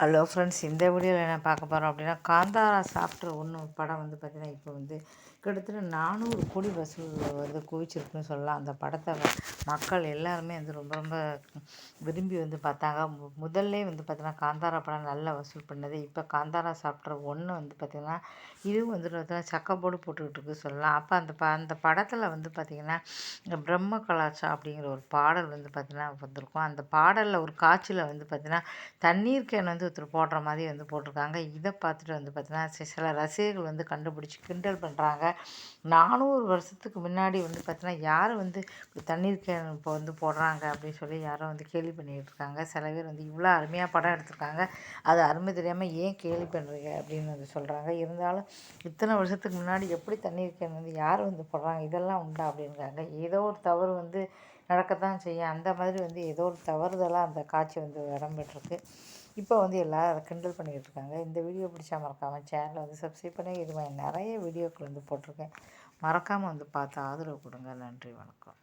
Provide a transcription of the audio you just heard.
Hello friends இந்த வீடியோவில் என்ன பார்க்க போகிறோம் அப்படின்னா காந்தாரா சாப்பிட்ற ஒன்று படம் வந்து பார்த்திங்கன்னா இப்போ வந்து கிட்டத்தட்ட நானூறு கோடி வசூல் வந்து குவிச்சிருக்குன்னு சொல்லலாம். அந்த படத்தை மக்கள் எல்லாருமே வந்து ரொம்ப ரொம்ப விரும்பி வந்து பார்த்தாங்க. முதல்ல வந்து பார்த்திங்கன்னா காந்தாரா படம் நல்லா வசூல் பண்ணது. இப்போ காந்தாரா சாப்டர் ஒன்று வந்து பார்த்திங்கன்னா இதுவும் வந்து பார்த்தீங்கன்னா சக்கப்போடு போட்டுக்கிட்டு இருக்கு சொல்லலாம். அப்போ அந்த ப அந்த படத்தில் வந்து பார்த்திங்கன்னா பிரம்ம கலாச்சா அப்படிங்கிற ஒரு பாடல் வந்து பார்த்திங்கன்னா வந்திருக்கும். அந்த பாடலில் ஒரு காட்சியில் வந்து பார்த்திங்கன்னா தண்ணீர் கேன் வந்து ஒருத்தர் போடுற மாதிரி வந்து போட்டிருக்காங்க. இதை பார்த்துட்டு வந்து பார்த்திங்கன்னா சில ரசிகர்கள் வந்து கண்டுபிடிச்சி கிண்டல் பண்ணுறாங்க நானூறு வருஷத்துக்கு முன்னாடி வந்து பார்த்திங்கன்னா யார் வந்து தண்ணீர் கேன் இப்போ வந்து போடுறாங்க அப்படின்னு சொல்லி யாரும் வந்து கேள்வி பண்ணிகிட்டு இருக்காங்க சில பேர் வந்து இவ்வளோ அருமையாக படம் எடுத்திருக்காங்க. அது அருமை தெரியாமல் ஏன் கேள்வி பண்ணுறீங்க அப்படின்னு வந்து சொல்கிறாங்க இருந்தாலும் இத்தனை வருஷத்துக்கு முன்னாடி எப்படி தண்ணீர் இருக்கேன்னு வந்து யார் வந்து போடுறாங்க? இதெல்லாம் உண்டா அப்படின்றாங்க ஏதோ ஒரு தவறு வந்து நடக்கத்தான் செய்யும். அந்த மாதிரி வந்து ஏதோ ஒரு தவறுதலாக அந்த காட்சி வந்து இடம்பெற்றிருக்கு. இப்போ வந்து எல்லோரும் கிண்டல் பண்ணிக்கிட்டு இருக்காங்க இந்த வீடியோ பிடிச்சா மறக்காமல் சேனலை வந்து சப்ஸ்கிரைப் பண்ணி இது மாதிரி நிறைய வீடியோக்கள் வந்து போட்டிருக்கேன். மறக்காமல் வந்து பார்த்து ஆதரவு கொடுங்க. நன்றி வணக்கம்.